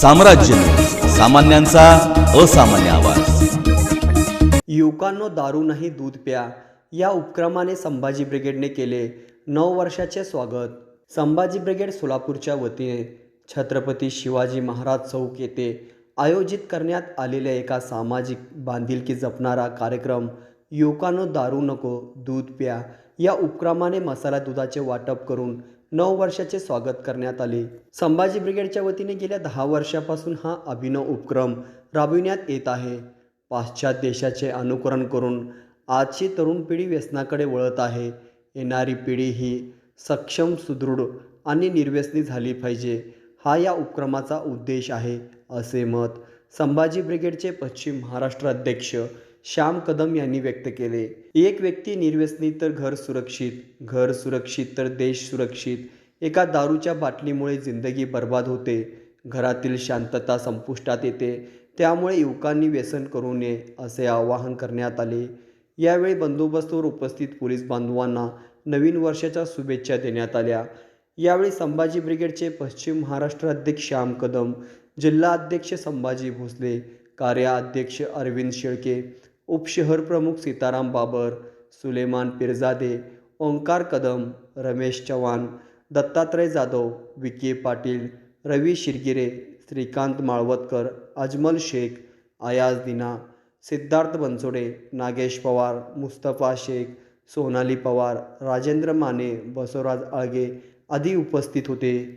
साम्राज्य सामान्यांचा असामान्य आवाज. युवकांनो दारू नाही दूध प्या. या उपक्रमाने संभाजी ब्रिगेडने केले नऊ वर्षाचे स्वागत. संभाजी ब्रिगेड सोलापूरच्या वतीने छत्रपती शिवाजी महाराज चौक येथे आयोजित करण्यात आलेल्या एका सामाजिक बांधिलकी जपणारा कार्यक्रम युवकांनो दारू नको दूध प्या. या उपक्रमाने मसाला दुधाचे वाटप करून नऊ वर्षाचे स्वागत करण्यात आले. संभाजी ब्रिगेडच्या वतीने गेल्या दहा वर्षापासून हा अभिनव उपक्रम राबविण्यात येत आहे. पाश्चात्य देशाचे अनुकरण करून आजची तरुण पिढी व्यसनाकडे वळत आहे. येणारी पिढी ही सक्षम सुदृढ आणि निर्व्यसनी झाली पाहिजे. हा या उपक्रमाचा उद्देश आहे असे मत संभाजी ब्रिगेडचे पश्चिम महाराष्ट्र अध्यक्ष श्याम कदम यांनी व्यक्त केले. एक व्यक्ती निर्व्यसनी तर घर सुरक्षित घर सुरक्षित तर देश सुरक्षित. एका दारूच्या बाटलीमुळे जिंदगी बर्बाद होते. घरातील शांतता संपुष्टात येते. त्यामुळे युवकांनी व्यसन करू नये असे आवाहन करण्यात आले. यावेळी बंदोबस्तवर उपस्थित पोलीस बांधवांना नवीन वर्षाच्या शुभेच्छा देण्यात आल्या. यावेळी संभाजी ब्रिगेडचे पश्चिम महाराष्ट्र अध्यक्ष श्याम कदम जिल्हा अध्यक्ष संभाजी भोसले कार्याध्यक्ष अरविंद शेळके उपशहर प्रमुख सीताराम बाबर सुलेमान पिरजादे ओंकार कदम रमेश चव्हाण दत्तात्रय जाधव विके पाटील रवी शिरगिरे श्रीकांत माळवतकर अजमल शेख आयाज दिना सिद्धार्थ बनसोडे नागेश पवार मुस्तफा शेख सोनाली पवार राजेंद्र माने बसवराज आळगे आदी उपस्थित होते.